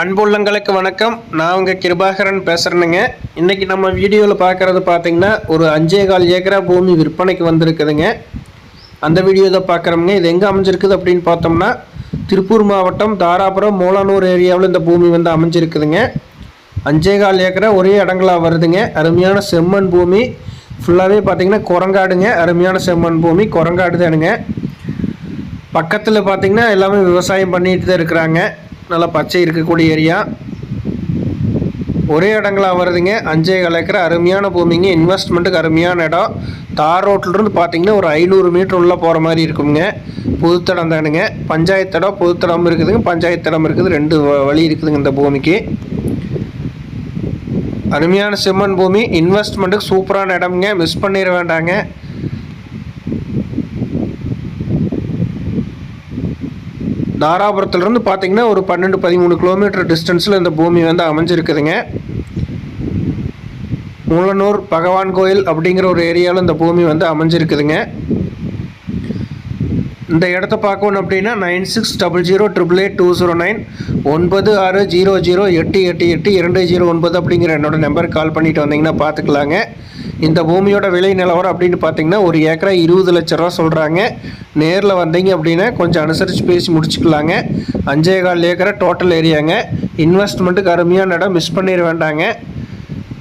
அன்புள்ளங்களுக்கு வணக்கம். நான் உங்கள் கிருபாகரன் பேசுகிறேனுங்க இன்றைக்கி நம்ம வீடியோவில் பார்க்குறது பார்த்தீங்கன்னா ஒரு அஞ்சே கால் ஏக்கரா பூமி விற்பனைக்கு வந்திருக்குதுங்க. அந்த வீடியோ தான் பார்க்குறோமுங்க இது எங்கே அமைஞ்சிருக்குது அப்படின்னு பார்த்தோம்னா திருப்பூர் மாவட்டம் தாராபுரம் மூலானூர் ஏரியாவில் இந்த பூமி வந்து அமைஞ்சிருக்குதுங்க. அஞ்சே கால் ஏக்கரா ஒரே இடங்களாக வருதுங்க. அருமையான செம்மண் பூமி. ஃபுல்லாகவே பார்த்திங்கன்னா குரங்காடுங்க. அருமையான செம்மண் பூமி. குரங்காடு தானுங்க பக்கத்தில் பார்த்திங்கன்னா எல்லாமே விவசாயம் பண்ணிட்டு தான் இருக்கிறாங்க. நல்லா பச்சை இருக்கக்கூடிய ஏரியா. ஒரே இடங்களாக வருதுங்க. அஞ்சே கால் ஏக்கர் அருமையான பூமிங்க. இன்வெஸ்ட்மெண்ட்டுக்கு அருமையான இடம். தார் ரோட்லேருந்து பார்த்தீங்கன்னா ஒரு ஐநூறு மீட்டர் உள்ளே போகிற மாதிரி இருக்குங்க. புதுத்தடம் தானுங்க. பஞ்சாயத்து இடம் புதுத்தடம் இருக்குதுங்க. பஞ்சாயத்து இடம் இருக்குது. ரெண்டு வ- வழி இருக்குதுங்க இந்த பூமிக்கு. அருமையான சிம்மன் பூமி. இன்வெஸ்ட்மெண்ட்டுக்கு சூப்பரான இடம்ங்க. மிஸ் பண்ணிட வேண்டாங்க. தாராபுரத்துலேருந்து பார்த்திங்கன்னா ஒரு பன்னெண்டு பதிமூணு கிலோமீட்டர் டிஸ்டன்ஸில் இந்த பூமி வந்து அமைஞ்சிருக்குதுங்க. மூலனூர் பகவான் கோயில் அப்படிங்கிற ஒரு ஏரியாவில் இந்த பூமி வந்து அமைஞ்சிருக்குதுங்க. இந்த இடத்த பார்க்கணும் அப்படின்னா nine six double zero triple eight two zero nine ஒன்பது ஆறு ஜீரோ ஜீரோ எட்டு எட்டு எட்டு இரண்டு ஜீரோ ஒன்பது அப்படிங்கிற என்னோட நம்பருக்கு கால் பண்ணிட்டு வந்தீங்கன்னா பார்த்துக்கலாங்க. இந்த பூமியோட விலை நிலவரம் அப்படின்னு பார்த்தீங்கன்னா ஒரு ஏக்கரா இருபது லட்ச ரூபா சொல்கிறாங்க நேரில் வந்தீங்க அப்படின்னா கொஞ்சம் அனுசரித்து பேசி முடிச்சுக்கலாங்க. அஞ்சே கால் ஏக்கரை டோட்டல் ஏரியாங்க. இன்வெஸ்ட்மெண்ட்டுக்கு அருமையான இடம் மிஸ் பண்ணிட வேண்டாங்க.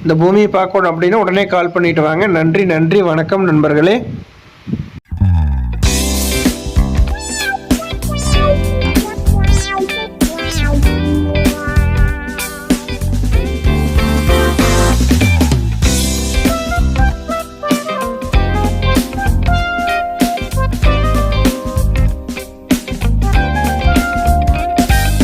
இந்த பூமியை பார்க்கணும் அப்படின்னா உடனே கால் பண்ணிட்டு வாங்க. நன்றி நன்றி வணக்கம் நண்பர்களே.